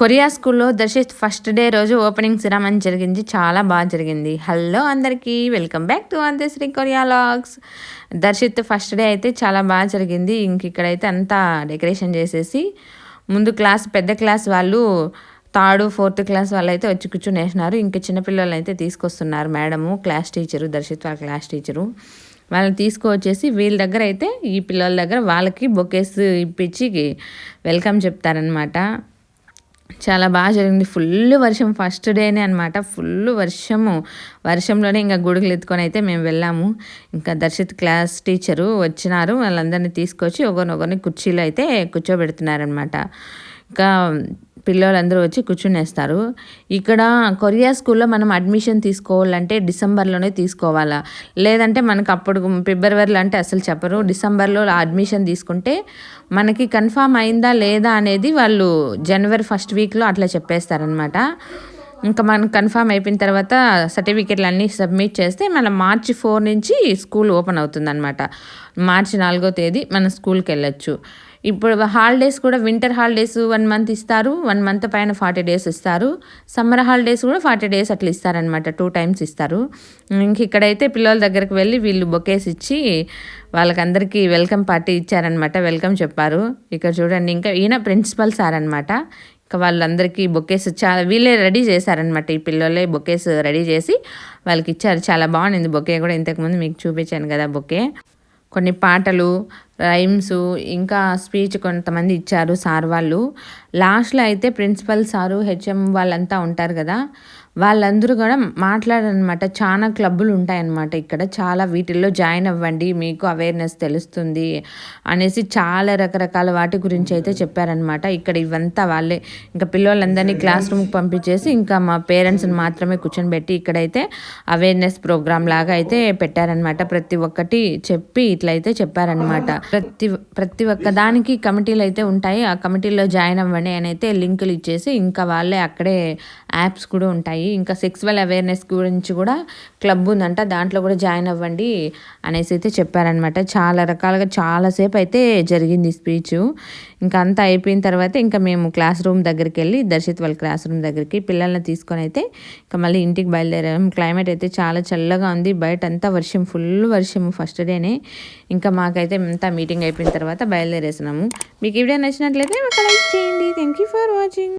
Korea స్కూల్లో Darshit first day రోజు opening ceremony జరిగింది. చాలా బాగా జరిగింది. హలో అందరికీ welcome back to Sri Korea logs. Darshith first day అయితే చాలా బాగా జరిగింది. ఇంక ఇక్కడైతే అంతా డెకరేషన్ చేసేసి ముందు క్లాస్ పెద్ద క్లాస్ వాళ్ళు థర్డ్ ఫోర్త్ క్లాస్ వాళ్ళు అయితే వచ్చి కూర్చొని వేసినారు ఇంకా చిన్నపిల్లలు అయితే తీసుకొస్తున్నారు మేడము క్లాస్ టీచరు దర్శిత్ వాళ్ళ క్లాస్ టీచరు. వాళ్ళని తీసుకువచ్చేసి వీళ్ళ దగ్గర అయితే ఈ పిల్లల దగ్గర వాళ్ళకి బొకేస్ ఇప్పించి వెల్కమ్ చెప్తారనమాట చాలా బాగా జరిగింది. ఫుల్ వర్షం ఫస్ట్ డేనే అనమాట ఫుల్ వర్షము. వర్షంలోనే ఇంకా గుడుగులు ఎత్తుకొని అయితే మేము వెళ్ళాము. ఇంకా దర్శిత్ క్లాస్ టీచరు వచ్చినారు. వాళ్ళందరినీ తీసుకొచ్చి ఒకరినొకరిని కుర్చీలో అయితే కూర్చోబెడుతున్నారనమాట ఇంకా పిల్లలందరూ వచ్చి కూర్చునేస్తారు. ఇక్కడ కొరియా స్కూల్లో మనం అడ్మిషన్ తీసుకోవాలంటే డిసెంబర్లోనే తీసుకోవాలా? లేదంటే మనకు అప్పుడు ఫిబ్రవరిలో అంటే అసలు చెప్పరు. డిసెంబర్లో అడ్మిషన్ తీసుకుంటే మనకి కన్ఫామ్ అయిందా లేదా అనేది వాళ్ళు జనవరి ఫస్ట్ వీక్లో అట్లా చెప్పేస్తారనమాట ఇంకా మనం కన్ఫామ్ అయిపోయిన తర్వాత సర్టిఫికెట్లు అన్నీ సబ్మిట్ చేస్తే మన మార్చి ఫోర్ నుంచి స్కూల్ ఓపెన్ అవుతుంది అనమాట మార్చి నాలుగో తేదీ మన స్కూల్కి వెళ్ళొచ్చు. ఇప్పుడు హాలిడేస్ కూడా వింటర్ హాలిడేస్ వన్ మంత్ ఇస్తారు వన్ మంత్ పైన ఫార్టీ డేస్ ఇస్తారు. సమ్మర్ హాలిడేస్ కూడా ఫార్టీ డేస్ అట్లా ఇస్తారనమాట టూ టైమ్స్ ఇస్తారు. ఇంక ఇక్కడైతే పిల్లల దగ్గరికి వెళ్ళి వీళ్ళు బొకేస్ ఇచ్చి వాళ్ళకందరికీ వెల్కమ్ పార్టీ ఇచ్చారనమాట వెల్కమ్ చెప్పారు. ఇక్కడ చూడండి ఇంకా ఈయన ప్రిన్సిపల్ సార్ అనమాట ఇంకా వాళ్ళందరికీ బొకేస్ చాలా వీళ్ళే రెడీ చేశారనమాట ఈ పిల్లలే బొకేస్ రెడీ చేసి వాళ్ళకి ఇచ్చారు. చాలా బాగుంది బొకే కూడా ఇంతకుముందు మీకు చూపించాను కదా బొకే. కొన్ని పాటలు రైమ్స్ ఇంకా స్పీచ్ కొంతమంది ఇచ్చారు సార్ వాళ్ళు. లాస్ట్లో అయితే ప్రిన్సిపల్ సారు హెచ్ఎం వాళ్ళంతా ఉంటారు కదా. వాళ్ళందరూ కూడా మాట్లాడనమాట. చాలా క్లబ్బులు ఉంటాయన్నమాట ఇక్కడ. చాలా వీటిల్లో జాయిన్ అవ్వండి మీకు అవేర్నెస్ తెలుస్తుంది అనేసి చాలా రకరకాల వాటి గురించి అయితే చెప్పారనమాట ఇక్కడ ఇవంతా వాళ్ళే. ఇంకా పిల్లలందరినీ క్లాస్ రూమ్కి పంపించేసి ఇంకా మా పేరెంట్స్ని మాత్రమే కూర్చొని ఇక్కడైతే అవేర్నెస్ ప్రోగ్రామ్ లాగా అయితే పెట్టారనమాట ప్రతి ఒక్కటి చెప్పి ఇట్లయితే చెప్పారనమాట ప్రతి ప్రతి ఒక్క దానికి కమిటీలు అయితే ఉంటాయి. ఆ కమిటీలో జాయిన్ అవ్వండి అని అయితే లింకులు ఇచ్చేసి ఇంకా వాళ్ళే అక్కడే యాప్స్ కూడా ఉంటాయి. ఇంకా సెక్స్వల్ అవేర్నెస్ గురించి కూడా క్లబ్ ఉందంట దాంట్లో కూడా జాయిన్ అవ్వండి అనేసి అయితే చెప్పారనమాట చాలా రకాలుగా చాలాసేపు అయితే జరిగింది స్పీచ్ ఇంకా అంతా అయిపోయిన తర్వాత ఇంకా మేము క్లాస్ రూమ్ దగ్గరికి వెళ్ళి దర్శిత్ వాళ్ళ క్లాస్ రూమ్ దగ్గరికి పిల్లల్ని తీసుకొని అయితే ఇంకా మళ్ళీ ఇంటికి బయలుదేరాం. క్లైమేట్ అయితే చాలా చల్లగా ఉంది. బయట అంతా వర్షం ఫుల్ వర్షం ఫస్ట్ డేనే ఇంకా మాకైతే అంతా మీటింగ్ అయిపోయిన తర్వాత బయలుదేరేసినాము. మీకు ఈ వీడియో నచ్చినట్లయితే ఒక లైక్ చేయండి. Thank you for watching